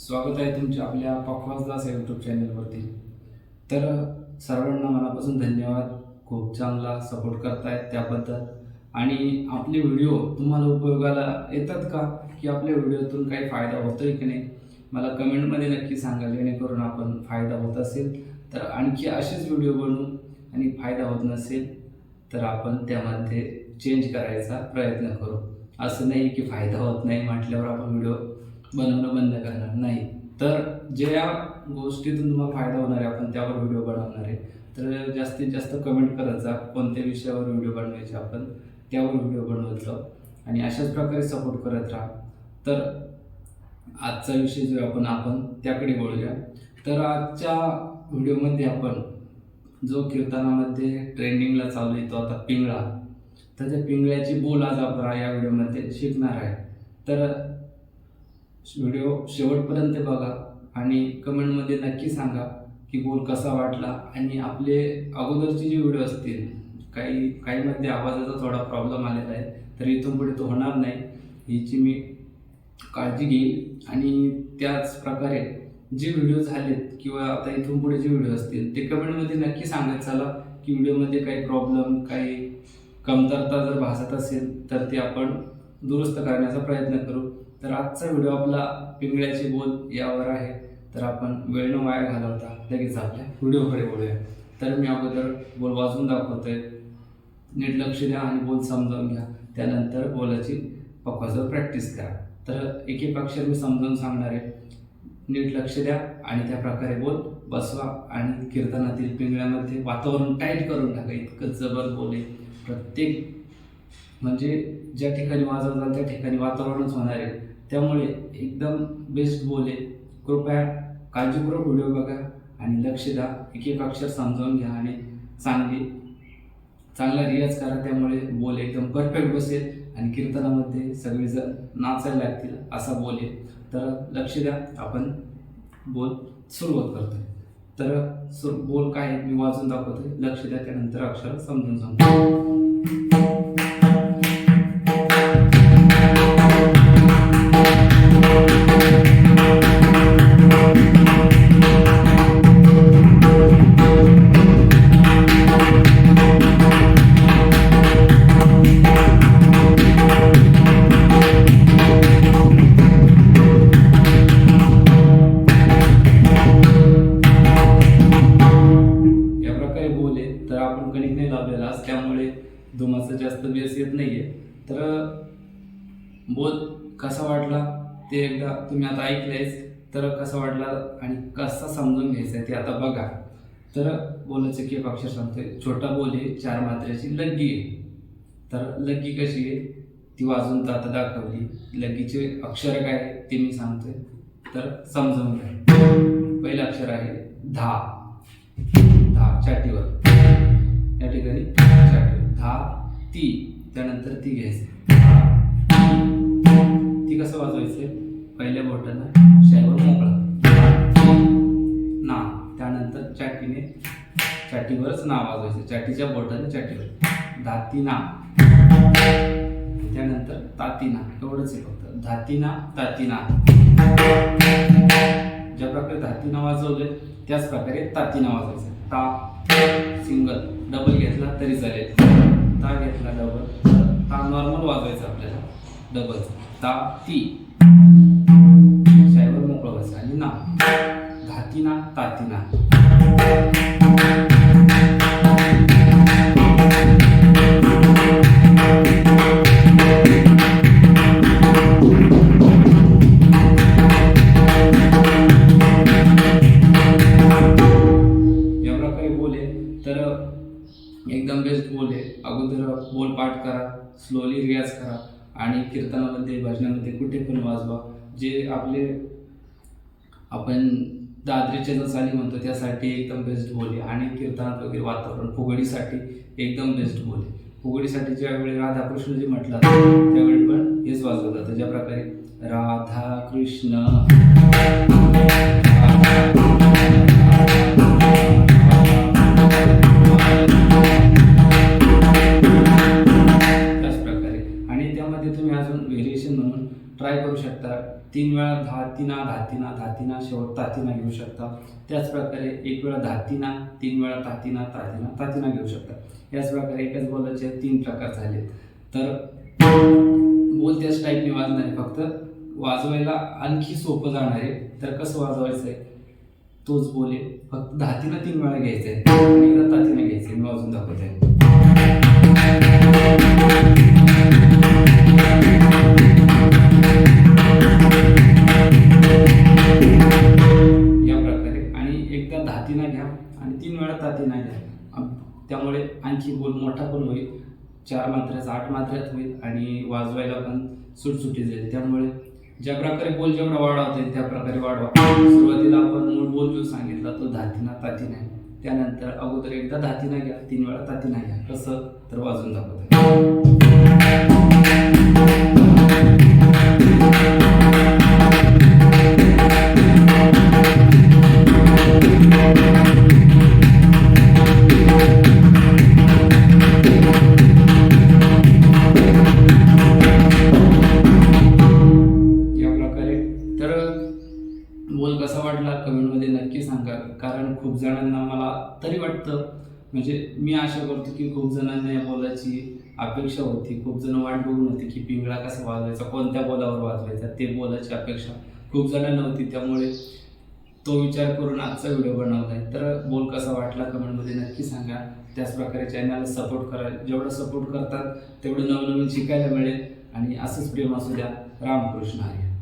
स्वागत आहे तुमच्या आपल्या पखवाजदास या यूट्यूब चॅनलवरती तर सर्वांना मनापासून धन्यवाद. खूप चांगला सपोर्ट करतायत त्याबद्दल. आणि आपले व्हिडिओ तुम्हाला उपयोगाला येतात का? की आपल्या व्हिडिओतून काही फायदा होतो आहे की नाही? मला कमेंटमध्ये नक्की सांगा जेणेकरून आपण फायदा होत असेल. तर आणखी असेच व्हिडिओ बनवू आणि फायदा होत नसेल तर आपण त्यामध्ये चेंज करायचा प्रयत्न करू. असं नाही की फायदा होत नाही म्हटल्यावर आपण व्हिडिओ बनवणं बंद करणार नाही. तर ज्या गोष्टीतून तुम्हाला फायदा होणार आहे आपण त्यावर व्हिडिओ बनवणार आहे. तर जास्तीत जास्त कमेंट करत जा कोणत्या विषयावर व्हिडिओ बनवायचे आपण त्यावर व्हिडिओ बनवत जाऊ. आणि अशाच प्रकारे सपोर्ट करत राहा. तर आजचा विषय जो आपण आपण त्याकडे बोलूया तर आजच्या व्हिडिओमध्ये आपण जो कीर्तनामध्ये ट्रेंडिंगला चालू येतो आता पिंगळा. तर त्या पिंगळ्याची बोल आज आपण या व्हिडिओमध्ये शिकणार आहे. तर व्हिडिओ शेवटपर्यंत बघा आणि कमेंटमध्ये नक्की सांगा की बोल कसा वाटला आणि आपले अगोदरचे जे व्हिडिओ असतील काही काहीमध्ये आवाजाचा थोडा प्रॉब्लेम आलेला आहे तर इथून पुढे तो होणार नाही. याची मी काळजी घेईल आणि त्याच प्रकारे जे व्हिडिओ झालेत किंवा आता इथून पुढे जे व्हिडिओ असतील ते कमेंटमध्ये नक्की सांगत चला की व्हिडिओमध्ये काही प्रॉब्लेम काही कमतरता जर भासत असेल तर ते आपण दुरुस्त करण्याचा प्रयत्न करू. तर आजचा व्हिडिओ आपला पिंगळ्याचे बोल यावर आहे. तर आपण वेळ न वाया घालवता लगेच आपल्या व्हिडिओकडे बोलूया तर मी अगोदर बोल वाजून दाखवतोय. नीट लक्ष द्या आणि बोल समजावून घ्या. त्यानंतर बोलाची पक्वाजवर प्रॅक्टिस करा. तर एक एक अक्षर मी समजावून सांगणार आहे. नीट लक्ष द्या आणि त्या प्रकारे बोल बसवा आणि कीर्तनातील पिंगळ्यामध्ये वातावरण टाईट करून टाका. इतकं जबर बोले प्रत्येक म्हणजे ज्या ठिकाणी वाजवतात त्या ठिकाणी वातावरणच होणार आहे. त्यामुळे एकदम बेस्ट बोले कृपया काळजीपूर्वक व्हिडिओ बघा आणि लक्ष द्या. एक एक अक्षर समजावून घ्या आणि चांगली चांगला रियाज करा. त्यामुळे बोल एकदम परफेक्ट बसेल आणि कीर्तनामध्ये सगळेजण नाचायला लागतील असा बोल आहे. तर लक्ष द्या. आपण बोल सुरुवात करतोय. तर सुर बोल काय मी वाजून दाखवतोय. लक्ष द्या. त्यानंतर अक्षर समजून सांगतो. असं जास्त बेस येत नाहीये. तर बोल कसा वाटला? ते एकदा तुम्ही आता ऐकलंयच तर कसा वाटला आणि कसा समजून घ्यायचा आहे ते आता बघा. तर बोलायचं की एक अक्षर सांगतोय. छोटा बोल आहे चार मात्र्याची लग्गी आहे. तर लग्गी कशी आहे? ती वाजून तर आता दाखवली. लग्गीचे अक्षर काय ते मी सांगतोय. तर समजून घ्या. पहिलं अक्षर आहे धा. दहा चाटीवर या ठिकाणी चाटीवर दहा ती त्यानंतर ती घ्यायची. ती कसं वाजवायचं? पहिल्या बोटानं शाईवर मोकळा. ना त्यानंतर चाटीने चाटीवरच ना वाजवायचं. चाटीच्या बोटानं चाटीवर. धातीना. त्यानंतर तातीना. एवढंच आहे फक्त. धातीना तातीना. ज्या प्रकारे धातीना वाजवले त्याच प्रकारे तातीना वाजवायचं. ता सिंगल. डबल घेतला तरी चालेल. ता घेतला डबल ता नॉर्मल वाजवायचं आपल्याला. डबल ता ती. शाईवर मोकळं व्हायचं आणि ना. घाती ना ताती ना स्लोली रियाज करा आणि कीर्तनामध्ये भजनामध्ये कुठे पण वाजवा. जे आपले आपण दादरीचे जो चाली म्हणतो त्यासाठी एकदम बेस्ट बोले. आणि कीर्तनात वगैरे वातावरण फुगडीसाठी एकदम बेस्ट बोले. फुगडीसाठी ज्यावेळी राधाकृष्णजी म्हटलं त्यावेळी पण हेच वाजवलं जातं. ज्या प्रकारे राधा कृष्ण तीन वेळा धातीना धातीना धातीना शेवट तातीना घेऊ शकता. त्याचप्रकारे एक वेळा धातीना तीन वेळा तातीना तातीना तातीना घेऊ शकता. याच प्रकारे एकाच बोलाचे तीन प्रकार झाले. तर बोल त्याच टाईपने वाजणार आहे फक्त. वाजवायला आणखी सोपं जाणार आहे. तर कसं वाजवायचं आहे? तोच बोले फक्त धातीनं तीन वेळा घ्यायचं आहे एकदा तातीनं घ्यायचं आहे मी वाजून दाखवत आहे आणखी बोल मोठा पण होईल चार मात्र्याचा आठ मात्र्यात होईल आणि वाजवायला पण सुटसुटी जाईल. त्यामुळे ज्या प्रकारे बोल जेवढा वाढवता येईल त्या प्रकारे वाढवा. सुरुवातीला आपण मूळ बोल जो सांगितला तो धातीना तातीना आहे. त्यानंतर अगोदर एकदा धातीना घ्या तीन वेळा तातीना घ्या. कसं? तर वाजून दाखवत आहे त्यांना मला तरी वाटतं म्हणजे मी आशा करतो की खूप जणांना या बोलाची अपेक्षा होती. खूप जण वाट बघून होती की पिंगळा कसा वाजवायचा कोणत्या बोलावर वाजवायचा. ते बोलाची अपेक्षा खूप जणांना होती. त्यामुळे तो विचार करून आजचा व्हिडिओ बनवला आहे तर बोल कसा वाटला कमेंटमध्ये नक्की सांगा. त्याचप्रकारे चॅनलला सपोर्ट करा. जेवढं सपोर्ट करतात तेवढं नवनवीन शिकायला मिळेल. आणि असंच प्रेम असू द्या. रामकृष्ण हरी.